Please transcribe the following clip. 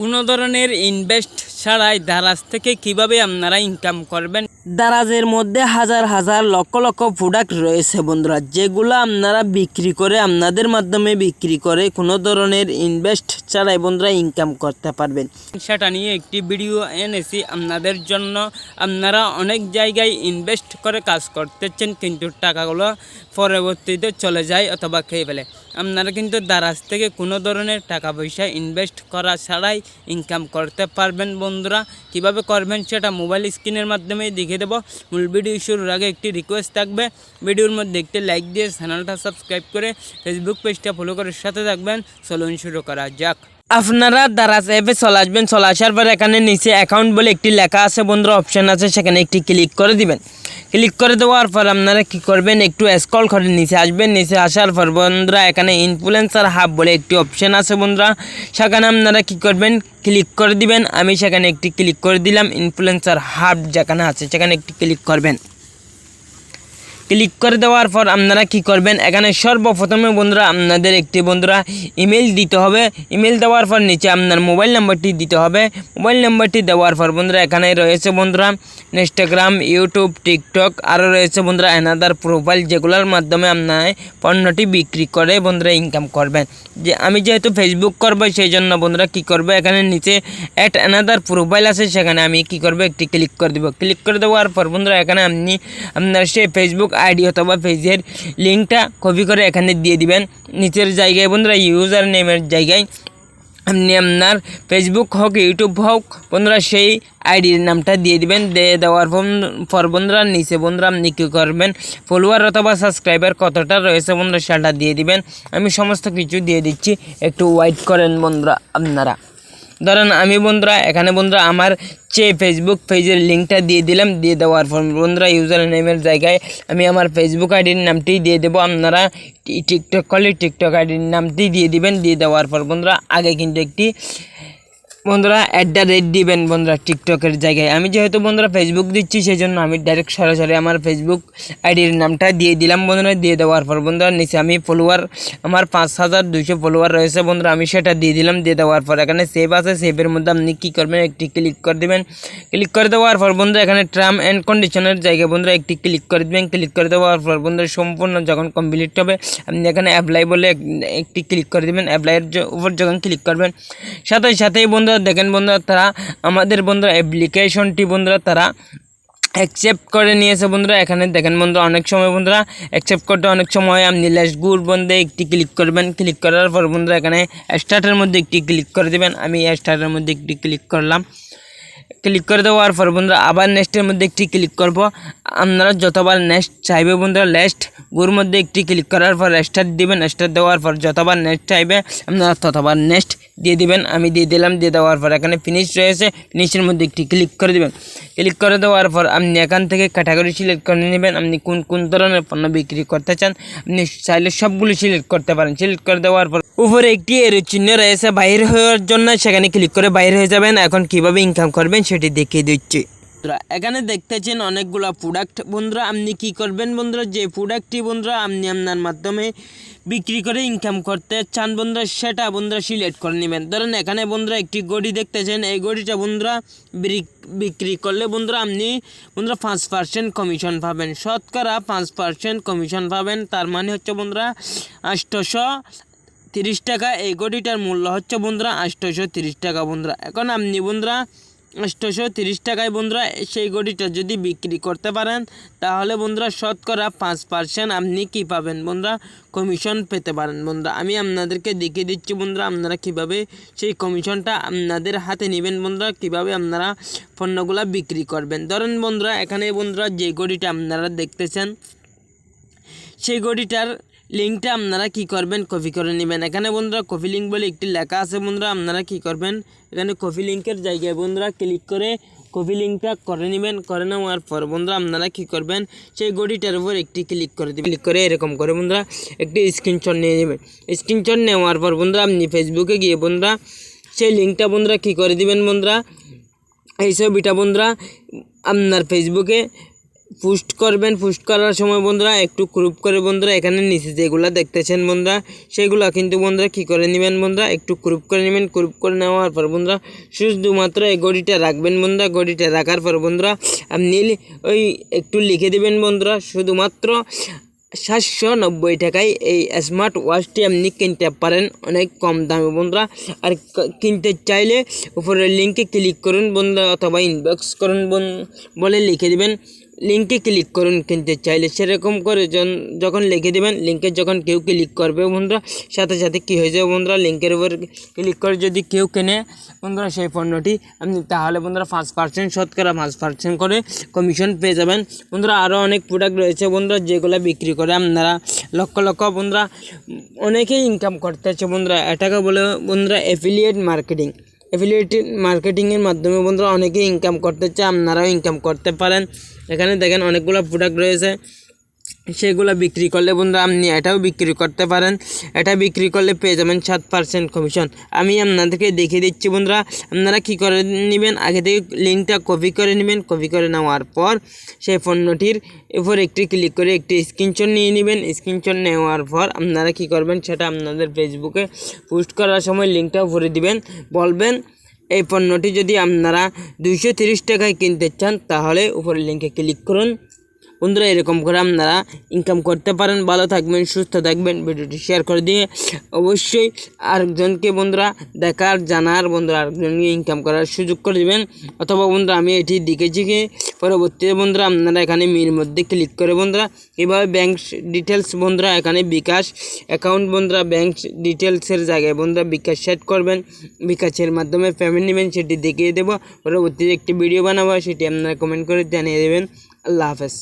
কোনো ধরনের ইনভেস্ট ছাড়াই দারাজ থেকে কীভাবে আপনারা ইনকাম করবেন? দারাজের মধ্যে হাজার হাজার লক্ষ লক্ষ প্রোডাক্ট রয়েছে বন্ধুরা যেগুলো আপনারা বিক্রি করে আপনাদের মাধ্যমে বিক্রি করে কোনো ধরনের ইনভেস্ট ছাড়াই বন্ধুরা ইনকাম করতে পারবেন। সেটা নিয়ে একটি ভিডিও এনেছি আপনাদের জন্য আপনারা অনেক জায়গায় ইনভেস্ট করে কাজ করতেছেন কিন্তু টাকাগুলো পরবর্তীতে চলে যায় অথবা খেয়ে ফেলে। আপনারা কিন্তু দারাজ থেকে কোনো ধরনের টাকা পয়সা ইনভেস্ট করা ছাড়াই ইনকাম করতে পারবেন বন্ধুরা। কীভাবে করবেন সেটা মোবাইল স্ক্রিনের মাধ্যমেই দেখে দেবো। মূল ভিডিও শুরুর আগে একটি রিকোয়েস্ট থাকবে। ভিডিওর মধ্যে একটি লাইক দিয়ে চ্যানেলটা সাবস্ক্রাইব করে ফেসবুক পেজটা ফলো করে সাথে থাকবেন। চলুন শুরু করা যাক। আপনারা দারাজ অ্যাপে চলে আসবেন। চলে আসার পর এখানে নিচে অ্যাকাউন্ট বলে একটি লেখা আছে বন্ধুরা। অপশান আছে। সেখানে একটি ক্লিক করে দিবেন। ক্লিক করে দেওয়ার পর আপনারা কি করবেন? একটু স্ক্রল করে নিচে আসবেন। নিচে আসার পর বন্ধুরা, এখানে ইনফ্লুয়েন্সার হাব বলে একটি অপশান আছে বন্ধুরা। সেখানে আপনারা কি করবেন? ক্লিক করে দিবেন। আমি সেখানে একটি ক্লিক করে দিলাম। ইনফ্লুয়েন্সার হাব যেখানে আছে, সেখানে একটি ক্লিক করবেন। ক্লিক করে দেওয়ার পর আপনারা কি করবেন? এখানে সর্বপ্রথমে বন্ধুরা আপনাদের একটি বন্ধুরা ইমেল দিতে হবে। ইমেল দেওয়ার পর নিচে আপনার মোবাইল নাম্বারটি দিতে হবে। মোবাইল নাম্বারটি দেওয়ার পর বন্ধুরা এখানে রয়েছে বন্ধুরা ইনস্টাগ্রাম, ইউটিউব, টিকটক, আরও রয়েছে বন্ধুরা অ্যানাদার প্রোফাইল যেগুলোর মাধ্যমে আপনার পণ্যটি বিক্রি করে বন্ধুরা ইনকাম করবেন। যে আমি যেহেতু ফেসবুক করব সেই জন্য বন্ধুরা কি করবে? এখানে নিচে অ্যাট অ্যানাদার প্রোফাইল আছে, সেখানে আমি কি করব? একটি ক্লিক করে দেবো। ক্লিক করে দেওয়ার পর বন্ধুরা এখানে আপনি আপনার সেই ফেসবুক আইডি অথবা পেজের লিঙ্কটা কপি করে এখানে দিয়ে দিবেন। নিচের জায়গায় বন্ধুরা ইউজার নেমের জায়গায় আপনি আপনার ফেসবুক হোক ইউটিউব হোক, বন্ধুরা সেই আইডির নামটা দিয়ে দিবেন। দিয়ে দেওয়ার পর- বন্ধুরা নিচে বন্ধুরা আপনি কী করবেন? ফলোয়ার অথবা সাবস্ক্রাইবার কতটা রয়েছে বন্ধুরা সেটা দিয়ে দিবেন। আমি সমস্ত কিছু দিয়ে দিচ্ছি। একটু ওয়াইট করেন বন্ধুরা আপনারা। ধরেন আমি বন্ধুরা, এখানে বন্ধুরা আমার যে ফেসবুক পেজের লিঙ্কটা দিয়ে দিলাম, দিয়ে দেওয়ার পর বন্ধুরা ইউজার নেমের জায়গায় আমি আমার ফেসবুক আইডির নামটি দিয়ে দেবো। আপনারা টিকটক করলে টিকটক আইডির নামটি দিয়ে দিবেন, দিয়ে দেওয়ার পর বন্ধুরা, আগে কিন্তু একটি বন্ধুরা অ্যাট দ্য রেট দিবেন বন্ধুরা টিকটকের জায়গায়। আমি যেহেতু বন্ধুরা ফেসবুক দিচ্ছি সেই জন্য আমি ডাইরেক্ট সরাসরি আমার ফেসবুক আইডির নামটা দিয়ে দিলাম বন্ধুরা, দিয়ে দেওয়ার পর বন্ধুরা, নিচে আমি ফলোয়ার আমার পাঁচ হাজার দুইশো ফলোয়ার রয়েছে বন্ধুরা, আমি সেটা দিয়ে দিলাম, দিয়ে দেওয়ার পর এখানে সেভ আছে সেভের মধ্যে আপনি কী করবেন, একটি ক্লিক করে দেবেন। ক্লিক করে দেওয়ার পর বন্ধুরা, এখানে টার্ম অ্যান্ড কন্ডিশনের জায়গায় বন্ধুরা একটি ক্লিক করে দেবেন। ক্লিক করে দেওয়ার পর বন্ধুরা, সম্পূর্ণ যখন কমপ্লিট হবে, আপনি এখানে অ্যাপ্লাই বলে একটি ক্লিক করে দেবেন। অ্যাপ্লাইয়ের উপর যখন ক্লিক করবেন, সাথে সাথেই বন্ধুরা, দেখেন বন্ধুরা, তারা আমাদের বন্ধুরা অ্যাপ্লিকেশনটি বন্ধুরা তারা অ্যাকসেপ্ট করে নিয়েছে বন্ধুরা। এখানে দেখেন বন্ধুরা, অনেক সময় বন্ধুরা অ্যাকসেপ্ট করতে অনেক সময় আপনি লেস গুড বন্ধে একটি ক্লিক করবেন। ক্লিক করার পর বন্ধুরা এখানে স্টার্টের মধ্যে একটি ক্লিক করে দেবেন। আমি স্টার্টের মধ্যে একটি ক্লিক করলাম। ক্লিক করে দেওয়ার পর বন্ধুরা আবার নেক্সটের মধ্যে একটি ক্লিক করব। আপনারা যতবার নেক্সট চাইবে বন্ধুরা নেক্সট গুর মধ্যে একটি ক্লিক করার পর স্টার্ট দিবেন স্টার্ট দেওয়ার পর যতবার নেক্সট চাইবে, আপনারা ততবার নেক্সট দিয়ে দিবেন। আমি দিয়ে দিলাম, দিয়ে দেওয়ার পর এখানে ফিনিশ রয়েছে ফিনিশের মধ্যে একটি ক্লিক করে দিবেন। ক্লিক করে দেওয়ার পর আপনি এখান থেকে ক্যাটাগরি সিলেক্ট করে নেবেন। আপনি কোন কোন ধরনের পণ্য বিক্রি করতে চান, আপনি চাইলে সবগুলো সিলেক্ট করতে পারেন। সিলেক্ট করে দেওয়ার পর উপরে একটি এর চিহ্ন রয়েছে, বাইরে হওয়ার জন্য সেখানে ক্লিক করে বাইরে হয়ে যাবেন। এখন কীভাবে ইনকাম করবেন সেটি দেখিয়ে দিচ্ছি। এখানে দেখতেছেন অনেকগুলো প্রোডাক্ট বন্ধুরা, আপনি কি করবেন বন্ধুরা, যে প্রোডাক্টটি বন্ধুরা আপনি আপনার মাধ্যমে বিক্রি করে ইনকাম করতে চান বন্ধুরা, সেটা বন্ধুরা সিলেক্ট করে নেবেন। ধরেন এখানে বন্ধুরা একটি গড়ি দেখতেছেন, এই গড়িটা বন্ধুরা বিক্রি করলে বন্ধুরা আপনি বন্ধুরা পাঁচ পার্সেন্ট কমিশন পাবেন। শতকরা পাঁচ পার্সেন্ট কমিশন পাবেন, তার মানে হচ্ছে বন্ধুরা আষ্টশো তিরিশ টাকা। এই গড়িটার মূল্য হচ্ছে বন্ধুরা আষ্টশো তিরিশ টাকা বন্ধুরা। এখন আপনি বন্ধুরা আষ্টশো তিরিশ টাকায় বন্ধুরা সেই গড়িটা যদি বিক্রি করতে পারেন, তাহলে বন্ধুরা শতকরা পাঁচ পার্সেন্ট আপনি কী পাবেন বন্ধুরা? কমিশন পেতে পারেন বন্ধুরা। আমি আপনাদেরকে দেখিয়ে দিচ্ছি বন্ধুরা, আপনারা কীভাবে সেই কমিশনটা আপনাদের হাতে নেবেন বন্ধুরা, কীভাবে আপনারা পণ্যগুলা বিক্রি করবেন। ধরেন বন্ধুরা, এখানে বন্ধুরা যে গড়িটা আপনারা দেখতেছেন, সেই গড়িটার লিঙ্কটা আপনারা কি করবেন কপি করে নেবেন। এখানে বন্ধুরা কপি লিঙ্ক বলে একটি লেখা আছে বন্ধুরা, আপনারা কি করবেন? এখানে কপি লিঙ্কের জায়গায় বন্ধুরা ক্লিক করে কপি লিঙ্কটা করে নেবেন, করে নেওয়ার পর বন্ধুরা আপনারা কি করবেন? সেই গড়িটার উপর একটি ক্লিক করে দেবেন। ক্লিক করে এরকম করে বন্ধুরা একটি স্ক্রিনশট নিয়ে নেবেন। স্ক্রিনশট নেওয়ার পর বন্ধুরা আপনি ফেসবুকে গিয়ে বন্ধুরা সেই লিঙ্কটা বন্ধুরা কি করে দিবেন বন্ধুরা? এই ছবিটা বন্ধুরা আপনার ফেসবুকে পোস্ট করবেন, পোস্ট করার সময় বন্ধুরা একটু ক্রুপ করে বন্ধুরা এখানে নিচে যেগুলো দেখতেছেন বন্ধুরা, সেগুলো কিন্তু বন্ধুরা কি করে নেবেন বন্ধুরা? একটু ক্রুপ করে নেবেন ক্রুপ করে নেওয়ার পর বন্ধুরা শুধুমাত্র এই গড়িটা রাখবেন বন্ধুরা, গড়িটা রাখার পর বন্ধুরা আপনি ওই একটু লিখে দেবেন বন্ধুরা, শুধুমাত্র সাতশো নব্বই টাকায় এই স্মার্ট ওয়াচটি আপনি কিনতে পারেন, অনেক কম দামে বন্ধুরা। আর কিনতে চাইলে উপরের লিঙ্কে ক্লিক করুন বন্ধুরা, অথবা ইনবক্স করুন বলে লিখে দিবেন। লিঙ্কে ক্লিক করুন কিনতে চাইলে সেরকম করে যখন লিখে দেবেন লিঙ্কে যখন কেউ ক্লিক করবে বন্ধুরা, সাথে সাথে কী হয়ে যাবে বন্ধুরা লিঙ্কের উপর ক্লিক করে যদি কেউ কেনে, বন্ধুরা সেই পণ্যটি, আপনি তাহলে বন্ধুরা পাঁচ পার্সেন্ট শতকরা পাঁচ পার্সেন্ট করে কমিশন পেয়ে যাবেন। বন্ধুরা আরও অনেক প্রোডাক্ট রয়েছে বন্ধুরা, যেগুলো বিক্রি করে আপনারা লক্ষ লক্ষ বন্ধুরা, অনেকেই ইনকাম করতেছে বন্ধুরা, এটাকে বলে বন্ধুরা অ্যাফিলিয়েট মার্কেটিং অ্যাফিলিয়েট মার্কেটিংয়ের মাধ্যমে বন্ধুরা অনেকেই ইনকাম করতে চায়, আপনারাও ইনকাম করতে পারেন। এখানে দেখেন অনেকগুলো প্রোডাক্ট রয়েছে। সেগুলো বিক্রি করলে বন্ধুরা আপনি এটাও বিক্রি করতে পারেন। এটা বিক্রি করলে পেয়ে যাবেন সাত পার্সেন্ট কমিশন আমি আপনাদেরকে দেখিয়ে দিচ্ছি বন্ধুরা, আপনারা কি করে নেবেন? আগে থেকে লিঙ্কটা কপি করে নেবেন। কপি করে নেওয়ার পর সেই পণ্যটির উপর একটি ক্লিক করে একটি স্ক্রিনশট নিয়ে নেবেন। স্ক্রিনশট নেওয়ার পর আপনারা কি করবেন? সেটা আপনাদের ফেসবুকে পোস্ট করার সময় লিঙ্কটা ভরে দিবেন। বলবেন, এই পণ্যটি যদি আপনারা দুইশো টাকায় কিনতে চান, তাহলে উপরের লিঙ্কে ক্লিক করুন। বন্ধুরা, এরকম করে আপনারা ইনকাম করতে পারেন, ভালো থাকবেন, সুস্থ থাকবেন। ভিডিওটি শেয়ার করে দিয়ে অবশ্যই আরেকজনকে বন্ধুরা দেখার, জানার, বন্ধুরা আরেকজনকে ইনকাম করার সুযোগ করে দেবেন। অথবা বন্ধুরা, আমি এটি দেখেছি কি পরবর্তীতে বন্ধুরা, আপনারা এখানে মির মধ্যে ক্লিক করে বন্ধুরা, এভাবে ব্যাংক ডিটেলস বন্ধুরা, এখানে বিকাশ অ্যাকাউন্ট বন্ধুরা ব্যাংক ডিটেলসের জায়গায় বন্ধুরা বিকাশ সেট করবেন। বিকাশের মাধ্যমে পেমেন্ট নেবেন, সেটি দেখিয়ে দেবো। পরবর্তীতে একটি ভিডিও বানাবো, সেটি আপনারা কমেন্ট করে জানিয়ে দেবেন। আল্লাহ হাফেজ।